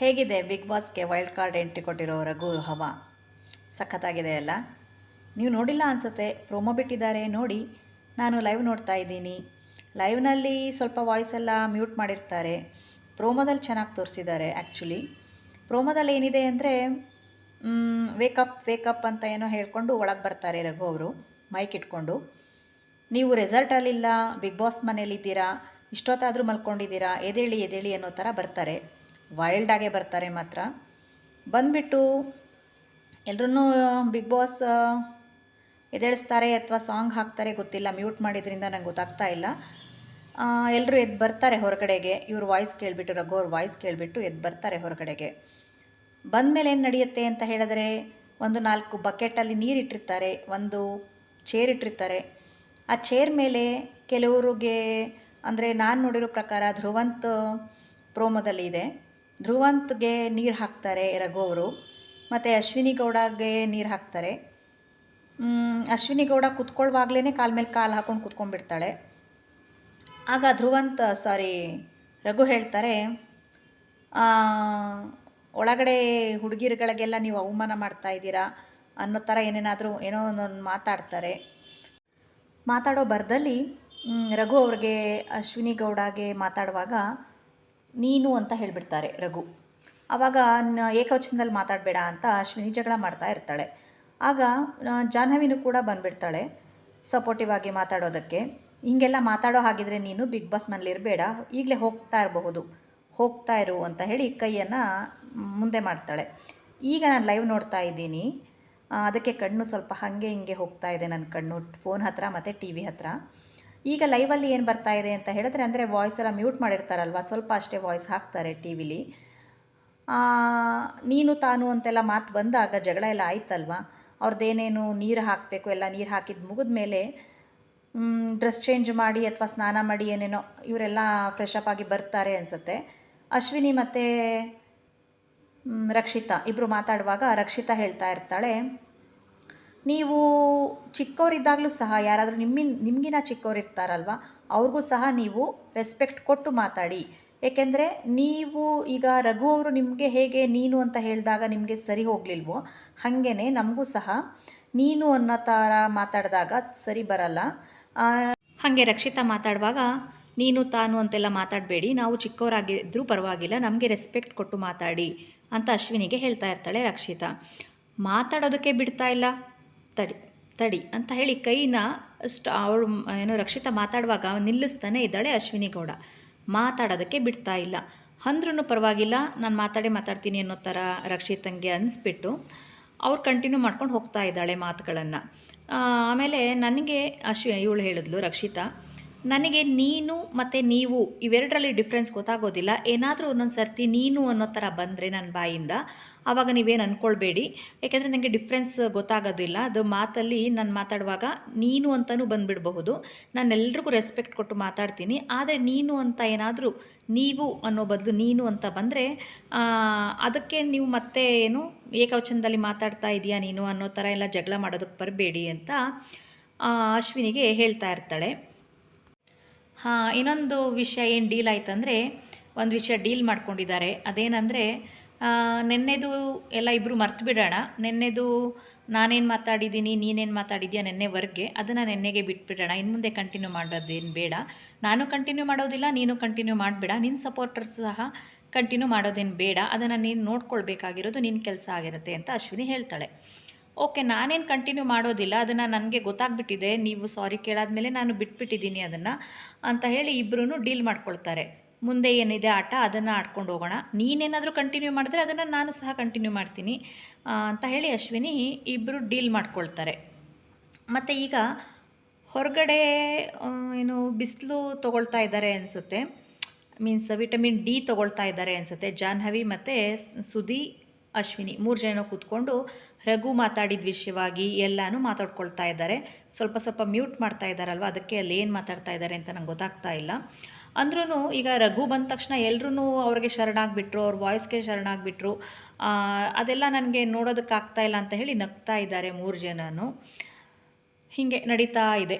ಹೇಗಿದೆ ಬಿಗ್ ಬಾಸ್ಗೆ wild card entry ಕೊಟ್ಟಿರೋ ರಘು ಹವ? ಸಖತ್ತಾಗಿದೆ ಅಲ್ಲ? ನೀವು ನೋಡಿಲ್ಲ ಅನಿಸುತ್ತೆ ಪ್ರೊಮೋ ಬಿಟ್ಟಿದ್ದಾರೆ ನೋಡಿ. ನಾನು ಲೈವ್ ನೋಡ್ತಾ ಇದ್ದೀನಿ. ಲೈವ್ನಲ್ಲಿ ಸ್ವಲ್ಪ ವಾಯ್ಸ್ ಎಲ್ಲ ಮ್ಯೂಟ್ ಮಾಡಿರ್ತಾರೆ. ಪ್ರೋಮೋದಲ್ಲಿ ಚೆನ್ನಾಗಿ ತೋರಿಸಿದ್ದಾರೆ ಆ್ಯಕ್ಚುಲಿ ಪ್ರೋಮೋದಲ್ಲಿ ಏನಿದೆ ಅಂದರೆ ವೇಕಪ್ ವೇಕಪ್ ಅಂತ ಏನೋ ಹೇಳ್ಕೊಂಡು ಒಳಗೆ ಬರ್ತಾರೆ ರಘು ಅವರು ಮೈಕ್ ಇಟ್ಕೊಂಡು. ನೀವು ರೆಸಾರ್ಟಲ್ಲಿಲ್ಲ ಬಿಗ್ ಬಾಸ್ ಮನೇಲಿದ್ದೀರಾ, ಇಷ್ಟೊತ್ತಾದರೂ ಮಲ್ಕೊಂಡಿದ್ದೀರಾ ಎದೇಳಿ ಎದೇಳಿ ಅನ್ನೋ ಥರ ಬರ್ತಾರೆ. ವೈಲ್ಡಾಗೆ ಬರ್ತಾರೆ ಮಾತ್ರ. ಬಂದುಬಿಟ್ಟು ಎಲ್ಲರೂ ಬಿಗ್ ಬಾಸ್ ಎದ್ದೇಳಿಸ್ತಾರೆ ಅಥವಾ ಸಾಂಗ್ ಹಾಕ್ತಾರೆ ಗೊತ್ತಿಲ್ಲ ಮ್ಯೂಟ್ ಮಾಡಿದ್ರಿಂದ ನಂಗೆ ಗೊತ್ತಾಗ್ತಾ ಇಲ್ಲ. ಎಲ್ಲರೂ ಎದ್ದು ಬರ್ತಾರೆ ಹೊರಗಡೆಗೆ. ಇವ್ರ ವಾಯ್ಸ್ ಕೇಳಿಬಿಟ್ಟು, ರಘು ಅವ್ರ ವಾಯ್ಸ್ ಕೇಳಿಬಿಟ್ಟು ಎದ್ದು ಬರ್ತಾರೆ ಹೊರಗಡೆಗೆ. ಬಂದಮೇಲೆ ಏನು ನಡೆಯುತ್ತೆ ಅಂತ ಹೇಳಿದ್ರೆ, ಒಂದು ನಾಲ್ಕು ಬಕೆಟಲ್ಲಿ ನೀರಿಟ್ಟಿರ್ತಾರೆ, ಒಂದು ಚೇರ್ ಇಟ್ಟಿರ್ತಾರೆ. ಆ ಚೇರ್ ಮೇಲೆ ಕೆಲವರಿಗೆ, ಅಂದರೆ ನಾನು ನೋಡಿರೋ ಪ್ರಕಾರ ಧ್ರುವಂತ್ ಪ್ರೋಮೋದಲ್ಲಿ ಇದೆ. ಧ್ರುವಂತ್ಗೆ ನೀರು ಹಾಕ್ತಾರೆ ರಘು ಅವರು ಮತ್ತು ಅಶ್ವಿನಿ ಗೌಡಗೆ ನೀರು ಹಾಕ್ತಾರೆ. ಅಶ್ವಿನಿ ಗೌಡ ಕುತ್ಕೊಳ್ಳುವಾಗಲೇ ಕಾಲ ಮೇಲೆ ಕಾಲು ಹಾಕೊಂಡು ಕುತ್ಕೊಂಡ್ಬಿಡ್ತಾಳೆ. ಆಗ ಧ್ರುವಂತ್, ಸಾರಿ, ರಘು ಹೇಳ್ತಾರೆ ಒಳಗಡೆ ಹುಡುಗಿರುಗಳಿಗೆಲ್ಲ ನೀವು ಅವಮಾನ ಮಾಡ್ತಾ ಇದ್ದೀರಾ? ಅನ್ನೋ ಥರ ಏನೇನಾದರೂ ಏನೋ ಒಂದೊಂದು ಮಾತಾಡ್ತಾರೆ. ಮಾತಾಡೋ ಬರದಲ್ಲಿ ರಘು ಅವ್ರಿಗೆ, ಅಶ್ವಿನಿ ಗೌಡಗೆ ಮಾತಾಡುವಾಗ ನೀನು ಅಂತ ಹೇಳಿಬಿಡ್ತಾರೆ ರಘು. ಆವಾಗ ಏಕವಚನದಲ್ಲಿ ಮಾತಾಡಬೇಡ ಅಂತ ಅಶ್ವಿನಿ ಜಗಳ ಮಾಡ್ತಾ ಇರ್ತಾಳೆ. ಆಗ ಜಾಹ್ನವಿನು ಕೂಡ ಬಂದುಬಿಡ್ತಾಳೆ ಸಪೋರ್ಟಿವ್ ಆಗಿ ಮಾತಾಡೋದಕ್ಕೆ. ಹೀಗೆಲ್ಲ ಮಾತಾಡೋ ಹಾಗಿದ್ರೆ ನೀನು ಬಿಗ್ ಬಾಸ್ ಮನೇಲಿ ಇರಬೇಡ, ಈಗಲೇ ಹೋಗ್ತಾ ಇರಬಹುದು, ಹೋಗ್ತಾ ಇರು ಅಂತ ಹೇಳಿ ಕೈಯನ್ನು ಮುಂದೆ ಮಾಡ್ತಾಳೆ. ಈಗ ನಾನು ಲೈವ್ ನೋಡ್ತಾ ಇದ್ದೀನಿ. ಅದಕ್ಕೆ ಕಣ್ಣು ಸ್ವಲ್ಪ ಹಾಗೆ ಹಿಂಗೆ ಹೋಗ್ತಾ ಇದೆ ನನ್ನ ಕಣ್ಣು ಫೋನ್ ಹತ್ರ ಮತ್ತು ಟಿ ವಿ ಹತ್ರ. ಈಗ ಲೈವಲ್ಲಿ ಏನು ಬರ್ತಾ ಇದೆ ಅಂತ ಹೇಳಿದ್ರೆ ಅಂದರೆ ವಾಯ್ಸ್ ಎಲ್ಲ ಮ್ಯೂಟ್ ಮಾಡಿರ್ತಾರಲ್ವ? ಸ್ವಲ್ಪ ಅಷ್ಟೇ ವಾಯ್ಸ್ ಹಾಕ್ತಾರೆ ಟಿ ವಿಲಿ ನೀನು ತಾನು ಅಂತೆಲ್ಲ ಮಾತು ಬಂದಾಗ ಜಗಳ ಎಲ್ಲ ಆಯ್ತಲ್ವ? ಅವ್ರದ್ದೇನೇನು ನೀರು ಹಾಕಬೇಕು, ಎಲ್ಲ ನೀರು ಹಾಕಿದ ಮುಗಿದ ಮೇಲೆ ಡ್ರೆಸ್ ಚೇಂಜ್ ಮಾಡಿ ಅಥವಾ ಸ್ನಾನ ಮಾಡಿ ಏನೇನೋ ಇವರೆಲ್ಲ ಫ್ರೆಶ್ ಅಪ್ ಆಗಿ ಬರ್ತಾರೆ ಅನಿಸುತ್ತೆ. ಅಶ್ವಿನಿ ಮತ್ತು ರಕ್ಷಿತಾ ಇಬ್ಬರು ಮಾತಾಡುವಾಗ ರಕ್ಷಿತಾ ಹೇಳ್ತಾ ಇರ್ತಾಳೆ ನೀವು ಚಿಕ್ಕವರಿದ್ದಾಗಲೂ ಸಹ ಯಾರಾದರೂ ನಿಮ್ಮಿನ, ನಿಮಗಿನ ಚಿಕ್ಕವ್ರು ಇರ್ತಾರಲ್ವ ಅವ್ರಿಗೂ ಸಹ ನೀವು ರೆಸ್ಪೆಕ್ಟ್ ಕೊಟ್ಟು ಮಾತಾಡಿ. ಏಕೆಂದರೆ ನೀವು ಈಗ ರಘು ಅವರು ನಿಮಗೆ ಹೇಗೆ ನೀನು ಅಂತ ಹೇಳಿದಾಗ ನಿಮಗೆ ಸರಿ ಹೋಗಲಿಲ್ವೋ ಹಾಗೇ ನಮಗೂ ಸಹ ನೀನು ಅನ್ನೋ ಥರ ಮಾತಾಡಿದಾಗ ಸರಿ ಬರಲ್ಲ. ಹಾಗೆ ರಕ್ಷಿತಾ ಮಾತಾಡುವಾಗ, ನೀನು ತಾನು ಅಂತೆಲ್ಲ ಮಾತಾಡಬೇಡಿ, ನಾವು ಚಿಕ್ಕವರಾಗಿದ್ದರೂ ಪರವಾಗಿಲ್ಲ, ನಮಗೆ ರೆಸ್ಪೆಕ್ಟ್ ಕೊಟ್ಟು ಮಾತಾಡಿ ಅಂತ ಅಶ್ವಿನಿಗೆ ಹೇಳ್ತಾ ಇರ್ತಾಳೆ ರಕ್ಷಿತಾ. ಮಾತಾಡೋದಕ್ಕೆ ಬಿಡ್ತಾ ಇಲ್ಲ. ತಡಿ ತಡಿ ಅಂತ ಹೇಳಿ ಕೈನ ಸ್ಟ್, ಅವಳು ಏನು ರಕ್ಷಿತಾ ಮಾತಾಡುವಾಗ ನಿಲ್ಲಿಸ್ತಾನೆ ಇದ್ದಾಳೆ ಅಶ್ವಿನಿ ಗೌಡ. ಮಾತಾಡೋದಕ್ಕೆ ಬಿಡ್ತಾ ಇಲ್ಲ. ಅಂದ್ರೂ ಪರವಾಗಿಲ್ಲ, ನಾನು ಮಾತಾಡಿ ಮಾತಾಡ್ತೀನಿ ಅನ್ನೋ ಥರ ರಕ್ಷಿತಂಗೆ ಅನಿಸ್ಬಿಟ್ಟು ಅವ್ರು ಕಂಟಿನ್ಯೂ ಮಾಡ್ಕೊಂಡು ಹೋಗ್ತಾ ಇದ್ದಾಳೆ ಮಾತುಗಳನ್ನು. ಆಮೇಲೆ ನನಗೆ ಅಶ್ವಿ, ಇವಳು ಹೇಳಿದ್ಲು ರಕ್ಷಿತಾ ನನಗೆ ನೀನು ಮತ್ತು ನೀವು ಇವೆರಡರಲ್ಲಿ ಡಿಫ್ರೆನ್ಸ್ ಗೊತ್ತಾಗೋದಿಲ್ಲ. ಏನಾದರೂ ಒಂದೊಂದು ಸರ್ತಿ ನೀನು ಅನ್ನೋ ಥರ ಬಂದರೆ ನನ್ನ ಬಾಯಿಂದ ಆವಾಗ ನೀವೇನು ಅಂದ್ಕೊಳ್ಬೇಡಿ ಯಾಕೆಂದರೆ ನನಗೆ ಡಿಫ್ರೆನ್ಸ್ ಗೊತ್ತಾಗೋದಿಲ್ಲ. ಅದು ಮಾತಲ್ಲಿ ನಾನು ಮಾತಾಡುವಾಗ ನೀನು ಅಂತಲೂ ಬಂದುಬಿಡಬಹುದು. ನಾನು ಎಲ್ರಿಗೂ ರೆಸ್ಪೆಕ್ಟ್ ಕೊಟ್ಟು ಮಾತಾಡ್ತೀನಿ. ಆದರೆ ನೀನು ಅಂತ ಏನಾದರೂ ನೀವು ಅನ್ನೋ ಬದಲು ನೀನು ಅಂತ ಬಂದರೆ ಅದಕ್ಕೆ ನೀವು ಮತ್ತೆ ಏನು ಏಕವಚನದಲ್ಲಿ ಮಾತಾಡ್ತಾ ಇದೆಯಾ ನೀನು ಅನ್ನೋ ಥರ ಎಲ್ಲ ಜಗಳ ಮಾಡೋದಕ್ಕೆ ಬರಬೇಡಿ ಅಂತ ಅಶ್ವಿನಿಗೆ ಹೇಳ್ತಾ ಇರ್ತಾಳೆ. ಹಾಂ, ಇನ್ನೊಂದು ವಿಷಯ ಏನು ಡೀಲ್ ಆಯ್ತಂದರೆ, ಒಂದು ವಿಷಯ ಡೀಲ್ ಮಾಡ್ಕೊಂಡಿದ್ದಾರೆ. ಅದೇನಂದರೆ ನೆನ್ನೆದು ಎಲ್ಲ ಇಬ್ಬರು ಮರ್ತು ಬಿಡೋಣ. ನೆನ್ನೆದು ನಾನೇನು ಮಾತಾಡಿದ್ದೀನಿ, ನೀನೇನು ಮಾತಾಡಿದ್ಯಾ ನೆನ್ನೆವರೆಗೆ ಅದನ್ನು ನೆನ್ನೆಗೆ ಬಿಟ್ಬಿಡೋಣ. ಇನ್ನು ಮುಂದೆ ಕಂಟಿನ್ಯೂ ಮಾಡೋದೇನು ಬೇಡ. ನಾನು ಕಂಟಿನ್ಯೂ ಮಾಡೋದಿಲ್ಲ, ನೀನು ಕಂಟಿನ್ಯೂ ಮಾಡಬೇಡ. ನಿನ್ನ ಸಪೋರ್ಟರ್ಸ್ ಸಹ ಕಂಟಿನ್ಯೂ ಮಾಡೋದೇನು ಬೇಡ. ಅದನ್ನು ನೀನು ನೋಡ್ಕೊಳ್ಬೇಕಾಗಿರೋದು ನಿನ್ನ ಕೆಲಸ ಆಗಿರುತ್ತೆ ಅಂತ ಅಶ್ವಿನಿ ಹೇಳ್ತಾಳೆ. ಓಕೆ, ನಾನೇನು ಕಂಟಿನ್ಯೂ ಮಾಡೋದಿಲ್ಲ, ಅದನ್ನು ನನಗೆ ಗೊತ್ತಾಗ್ಬಿಟ್ಟಿದೆ, ನೀವು ಸಾರಿ ಕೇಳಾದ್ಮೇಲೆ ನಾನು ಬಿಟ್ಬಿಟ್ಟಿದ್ದೀನಿ ಅದನ್ನು ಅಂತ ಹೇಳಿ ಇಬ್ಬರೂ ಡೀಲ್ ಮಾಡ್ಕೊಳ್ತಾರೆ. ಮುಂದೆ ಏನಿದೆ ಆಟ, ಅದನ್ನು ಆಡ್ಕೊಂಡು ಹೋಗೋಣ. ನೀನೇನಾದರೂ ಕಂಟಿನ್ಯೂ ಮಾಡಿದ್ರೆ ಅದನ್ನು ನಾನು ಸಹ ಕಂಟಿನ್ಯೂ ಮಾಡ್ತೀನಿ ಅಂತ ಹೇಳಿ ಅಶ್ವಿನಿ ಇಬ್ಬರು ಡೀಲ್ ಮಾಡ್ಕೊಳ್ತಾರೆ. ಮತ್ತು ಈಗ ಹೊರಗಡೆ ಏನು ಬಿಸಿಲು ತೊಗೊಳ್ತಾ ಇದ್ದಾರೆ ಅನಿಸುತ್ತೆ. ಮೀನ್ಸ್ ವಿಟಮಿನ್ ಡಿ ತೊಗೊಳ್ತಾ ಇದ್ದಾರೆ ಅನಿಸುತ್ತೆ. ಜಾಹ್ನವಿ ಮತ್ತು ಸುದಿ ಅಶ್ವಿನಿ, ಮೂರು ಜನ ಕೂತ್ಕೊಂಡು ರಘು ಮಾತಾಡಿದ ವಿಷಯವಾಗಿ ಎಲ್ಲನೂ ಮಾತಾಡ್ಕೊಳ್ತಾ ಇದ್ದಾರೆ. ಸ್ವಲ್ಪ ಸ್ವಲ್ಪ ಮ್ಯೂಟ್ ಮಾಡ್ತಾ ಇದ್ದಾರಲ್ವ? ಅದಕ್ಕೆ ಅಲ್ಲಿ ಏನು ಮಾತಾಡ್ತಾ ಇದ್ದಾರೆ ಅಂತ ನಂಗೆ ಗೊತ್ತಾಗ್ತಾ ಇಲ್ಲ. ಅಂದ್ರೂ ಈಗ ರಘು ಬಂದ ತಕ್ಷಣ ಎಲ್ಲರೂ ಅವ್ರಿಗೆ ಶರಣಾಗ್ಬಿಟ್ರು, ಅವ್ರ ವಾಯ್ಸ್ಗೆ ಶರಣಾಗ್ಬಿಟ್ರು. ಅದೆಲ್ಲ ನನಗೆ ನೋಡೋದಕ್ಕಾಗ್ತಾ ಇಲ್ಲ ಅಂತ ಹೇಳಿ ನಗ್ತಾ ಇದ್ದಾರೆ ಮೂರು ಜನನು. ಹೀಗೆ ನಡೀತಾ ಇದೆ.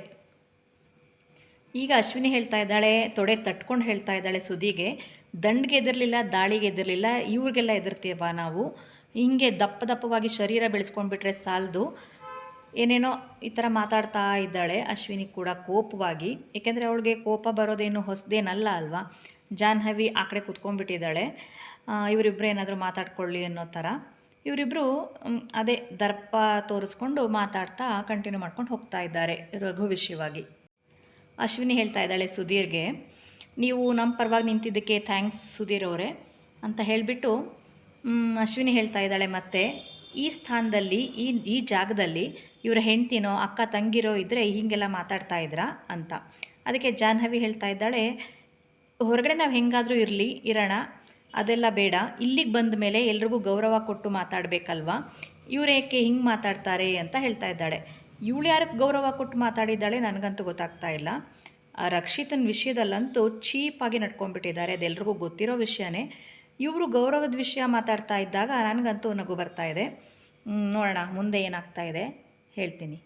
ಈಗ ಅಶ್ವಿನಿ ಹೇಳ್ತಾ ಇದ್ದಾಳೆ, ತೊಡೆ ತಟ್ಕೊಂಡು ಹೇಳ್ತಾ ಇದ್ದಾಳೆ ಸುದಿಗೆ ದಂಡಿಗೆ ಎದಿರಲಿಲ್ಲ ದಾಳಿಗೆ ಎದಿರಲಿಲ್ಲ ಇವ್ರಿಗೆಲ್ಲ ಎದುರ್ತೀವ ನಾವು. ಹಿಂಗೆ ದಪ್ಪ ದಪ್ಪವಾಗಿ ಶರೀರ ಬೆಳೆಸ್ಕೊಂಡ್ಬಿಟ್ರೆ ಸಾಲದು. ಏನೇನೋ ಈ ಥರ ಮಾತಾಡ್ತಾ ಇದ್ದಾಳೆ ಅಶ್ವಿನಿ ಕೂಡ ಕೋಪವಾಗಿ. ಏಕೆಂದರೆ ಅವಳಿಗೆ ಕೋಪ ಬರೋದೇನು ಹೊಸದೇನಲ್ಲ ಅಲ್ವಾ? ಜಾಹ್ನವಿ ಆ ಕಡೆ ಕುತ್ಕೊಂಡ್ಬಿಟ್ಟಿದ್ದಾಳೆ. ಇವರಿಬ್ಬರು ಏನಾದರೂ ಮಾತಾಡ್ಕೊಳ್ಳಿ ಅನ್ನೋ ಥರ. ಇವರಿಬ್ಬರು ಅದೇ ದರ್ಪ ತೋರಿಸ್ಕೊಂಡು ಮಾತಾಡ್ತಾ ಕಂಟಿನ್ಯೂ ಮಾಡ್ಕೊಂಡು ಹೋಗ್ತಾ ಇದ್ದಾರೆ ರಘು ವಿಷಯವಾಗಿ ಅಶ್ವಿನಿ ಹೇಳ್ತಾ ಇದ್ದಾಳೆ ಸುಧೀರ್ಗೆ ನೀವು ನಮ್ಮ ಪರವಾಗಿ ನಿಂತಿದ್ದಕ್ಕೆ ಥ್ಯಾಂಕ್ಸ್ ಸುಧೀರ್ ಅವರೇ ಅಂತ ಹೇಳಿಬಿಟ್ಟು ಅಶ್ವಿನಿ ಹೇಳ್ತಾ ಇದ್ದಾಳೆ ಮತ್ತೆ, ಈ ಸ್ಥಾನದಲ್ಲಿ, ಈ ಈ ಜಾಗದಲ್ಲಿ ಇವರ ಹೆಂಡ್ತಿನೋ, ಅಕ್ಕ ತಂಗಿರೋ ಇದ್ದರೆ ಹೀಗೆಲ್ಲ ಮಾತಾಡ್ತಾ ಇದ್ರಾ ಅಂತ. ಅದಕ್ಕೆ ಜಾಹ್ನವಿ ಹೇಳ್ತಾ ಇದ್ದಾಳೆ, ಹೊರಗಡೆ ನಾವು ಹೆಂಗಾದರೂ ಇರಲಿ, ಇರೋಣ, ಅದೆಲ್ಲ ಬೇಡ. ಇಲ್ಲಿಗೆ ಬಂದ ಮೇಲೆ ಎಲ್ರಿಗೂ ಗೌರವ ಕೊಟ್ಟು ಮಾತಾಡಬೇಕಲ್ವಾ? ಇವರೇಕೆ ಹಿಂಗೆ ಮಾತಾಡ್ತಾರೆ? ಅಂತ ಹೇಳ್ತಾ ಇದ್ದಾಳೆ. ಇವಳು ಯಾರಕ್ಕೆ ಗೌರವ ಕೊಟ್ಟು ಮಾತಾಡಿದ್ದಾಳೆ? ನನಗಂತೂ ಗೊತ್ತಾಗ್ತಾ ಇಲ್ಲ. ರಕ್ಷಿತನ ವಿಷಯದಲ್ಲಂತೂ ಚೀಪಾಗಿ ನಡ್ಕೊಂಡ್ಬಿಟ್ಟಿದ್ದಾರೆ. ಅದೆಲ್ರಿಗೂ ಗೊತ್ತಿರೋ ವಿಷಯನೇ. ಇವರು ಗೌರವದ ವಿಷಯ ಮಾತಾಡ್ತಾ ಇದ್ದಾಗ ನನಗಂತೂ ನಗು ಬರ್ತಾ ಇದೆ. ನೋಡೋಣ ಮುಂದೆ ಏನಾಗ್ತಾ ಇದೆ? ಹೇಳ್ತೀನಿ.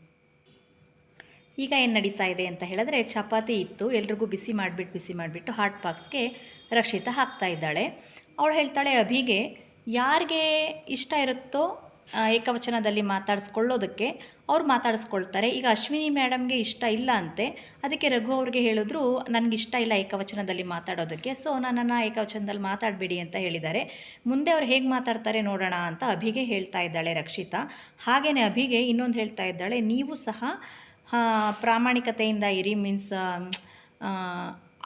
ಈಗ ಏನು ನಡೀತಾ ಇದೆ ಅಂತ ಹೇಳಿದ್ರೆ ಚಪಾತಿ ಇತ್ತು. ಎಲ್ರಿಗೂ ಬಿಸಿ ಮಾಡಿಬಿಟ್ಟು ಬಿಸಿ ಮಾಡಿಬಿಟ್ಟು ಹಾಟ್ ಬಾಕ್ಸ್ಗೆ ರಕ್ಷಿತ ಹಾಕ್ತಾ ಇದ್ದಾಳೆ. ಅವಳು ಹೇಳ್ತಾಳೆ ಅಭಿಗೆ ಯಾರಿಗೆ ಇಷ್ಟ ಇರುತ್ತೋ ಆ, ಏಕವಚನದಲ್ಲಿ ಮಾತಾಡಿಸ್ಕೊಳ್ಳೋದಕ್ಕೆ ಅವ್ರು ಮಾತಾಡಿಸ್ಕೊಳ್ತಾರೆ. ಈಗ ಅಶ್ವಿನಿ ಮೇಡಮ್ಗೆ ಇಷ್ಟ ಇಲ್ಲ ಅಂತೆ, ಅದಕ್ಕೆ ರಘು ಅವ್ರಿಗೆ ಹೇಳಿದ್ರು ನನಗೆ ಇಷ್ಟ ಇಲ್ಲ ಏಕವಚನದಲ್ಲಿ ಮಾತಾಡೋದಕ್ಕೆ, ಸೊ ನನ್ನನ್ನು ಏಕವಚನದಲ್ಲಿ ಮಾತಾಡಬೇಡಿ ಅಂತ ಹೇಳಿದ್ದಾರೆ. ಮುಂದೆ ಅವ್ರು ಹೇಗೆ ಮಾತಾಡ್ತಾರೆ ನೋಡೋಣ ಅಂತ ಅಭಿಗೆ ಹೇಳ್ತಾ ಇದ್ದಾಳೆ ರಕ್ಷಿತಾ. ಹಾಗೆಯೇ ಅಭಿಗೆ ಇನ್ನೊಂದು ಹೇಳ್ತಾ ಇದ್ದಾಳೆ, ನೀವು ಸಹ ಪ್ರಾಮಾಣಿಕತೆಯಿಂದ ಇರಿ, ಮೀನ್ಸ್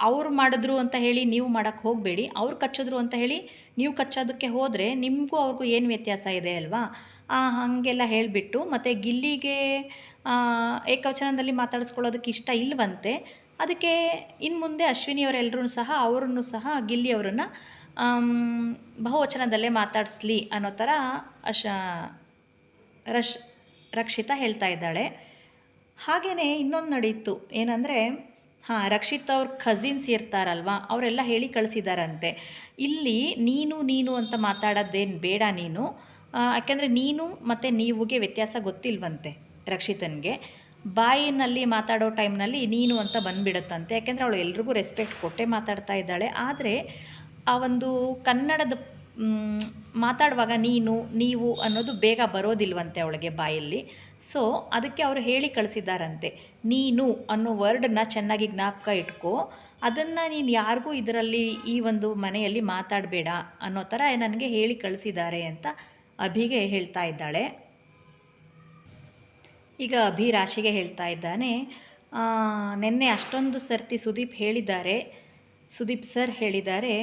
ಅವ್ರು ಮಾಡಿದ್ರು ಅಂತ ಹೇಳಿ ನೀವು ಮಾಡೋಕ್ಕೆ ಹೋಗಬೇಡಿ, ಅವ್ರು ಕಚ್ಚಿದ್ರು ಅಂತ ಹೇಳಿ ನೀವು ಕಚ್ಚೋದಕ್ಕೆ ಹೋದರೆ ನಿಮಗೂ ಅವ್ರಿಗೂ ಏನು ವ್ಯತ್ಯಾಸ ಇದೆ ಅಲ್ವಾ? ಹಾಗೆಲ್ಲ ಹೇಳಿಬಿಟ್ಟು ಮತ್ತು ಗಿಲ್ಲಿಗೆ ಏಕವಚನದಲ್ಲಿ ಮಾತಾಡಿಸ್ಕೊಳ್ಳೋದಕ್ಕೆ ಇಷ್ಟ ಇಲ್ಲವಂತೆ ಅದಕ್ಕೆ ಇನ್ನು ಮುಂದೆ ಅಶ್ವಿನಿಯವರೆಲ್ಲರೂ ಸಹ, ಅವರನ್ನು ಸಹ ಗಿಲ್ಲಿಯವರನ್ನು ಬಹುವಚನದಲ್ಲೇ ಮಾತಾಡಿಸ್ಲಿ ಅನ್ನೋ ಥರ ಅಶ, ರಶ್, ರಕ್ಷಿತಾ ಹೇಳ್ತಾ ಇದ್ದಾಳೆ. ಹಾಗೆಯೇ ಇನ್ನೊಂದು ನಡೀತು ಏನಂದರೆ ಹಾಂ, ರಕ್ಷಿತ್ ಅವ್ರ ಕಸಿನ್ಸ್ ಇರ್ತಾರಲ್ವ, ಅವರೆಲ್ಲ ಹೇಳಿ ಕಳಿಸಿದಾರಂತೆ. ಇಲ್ಲಿ ನೀನು ನೀನು ಅಂತ ಮಾತಾಡೋದೇನು ಬೇಡ ನೀನು. ಯಾಕೆಂದರೆ ನೀನು ಮತ್ತು ನೀವುಗೆ ವ್ಯತ್ಯಾಸ ಗೊತ್ತಿಲ್ವಂತೆ ರಕ್ಷಿತನಿಗೆ. ಬಾಯಿನಲ್ಲಿ ಮಾತಾಡೋ ಟೈಮ್ನಲ್ಲಿ ನೀನು ಅಂತ ಬಂದ್ಬಿಡುತ್ತಂತೆ. ಯಾಕೆಂದರೆ ಅವಳು ಎಲ್ರಿಗೂ ರೆಸ್ಪೆಕ್ಟ್ ಕೊಟ್ಟೇ ಮಾತಾಡ್ತಾ ಇದ್ದಾಳೆ. ಆದರೆ ಆ ಒಂದು ಕನ್ನಡದ ಮಾತಾಡುವಾಗ ನೀನು, ನೀವು ಅನ್ನೋದು ಬೇಗ ಬರೋದಿಲ್ವಂತೆ ಅವಳಿಗೆ ಬಾಯಲ್ಲಿ. ಸೊ ಅದಕ್ಕೆ ಅವರು ಹೇಳಿ ಕಳಿಸಿದ್ದಾರಂತೆ. ನೀನು ಅನ್ನೋ ವರ್ಡನ್ನು ಚೆನ್ನಾಗಿ ಜ್ಞಾಪಕ ಇಟ್ಕೋ. ಅದನ್ನು ನೀನು ಯಾರಿಗೂ ಇದರಲ್ಲಿ ಈ ಒಂದು ಮನೆಯಲ್ಲಿ ಮಾತಾಡಬೇಡ ಅನ್ನೋ ಥರ ನನಗೆ ಹೇಳಿ ಕಳಿಸಿದ್ದಾರೆ ಅಂತ ಅಭಿಗೆ ಹೇಳ್ತಾ ಇದ್ದಾಳೆ. ಈಗ ಅಭಿ ರಾಶಿಗೆ ಹೇಳ್ತಾ ಇದ್ದಾನೆ ನಿನ್ನೆ ಅಷ್ಟೊಂದು ಸರ್ತಿ ಸುದೀಪ್ ಹೇಳಿದ್ದಾರೆ. ಸುದೀಪ್ ಸರ್ ಹೇಳಿದ್ದಾರೆ,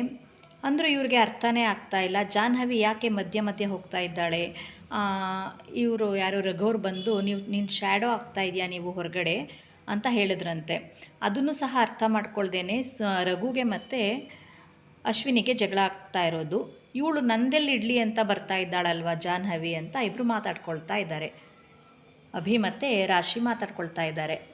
ಅಂದರೂ ಇವ್ರಿಗೆ ಅರ್ಥನೇ ಆಗ್ತಾ ಇಲ್ಲ. ಜಾಹ್ನವಿ ಯಾಕೆ ಮಧ್ಯ ಮಧ್ಯೆ ಹೋಗ್ತಾ ಇದ್ದಾಳೆ? ಇವರು ಯಾರು ರಘೋರ್ ಬಂದು, ನೀವು, ನೀನು ಶ್ಯಾಡೋ ಆಗ್ತಾ ಇದೆಯಾ ನೀವು ಹೊರಗಡೆ? ಅಂತ ಹೇಳಿದ್ರಂತೆ. ಅದನ್ನು ಸಹ ಅರ್ಥ ಮಾಡ್ಕೊಳ್ದೇನೆ ಸ, ರಘುಗೆ ಮತ್ತು ಅಶ್ವಿನಿಗೆ ಜಗಳ ಆಗ್ತಾ ಇರೋದು. ಇವಳು ನಂದೆಲ್ಲಿ ಇಡ್ಲಿ ಅಂತ ಬರ್ತಾ ಇದ್ದಾಳಲ್ವಾ ಜಾಹ್ನವಿ? ಅಂತ ಇಬ್ಬರು ಮಾತಾಡ್ಕೊಳ್ತಾ ಇದ್ದಾರೆ. ಅಭಿ ಮತ್ತು ರಾಶಿ ಮಾತಾಡ್ಕೊಳ್ತಾ ಇದ್ದಾರೆ.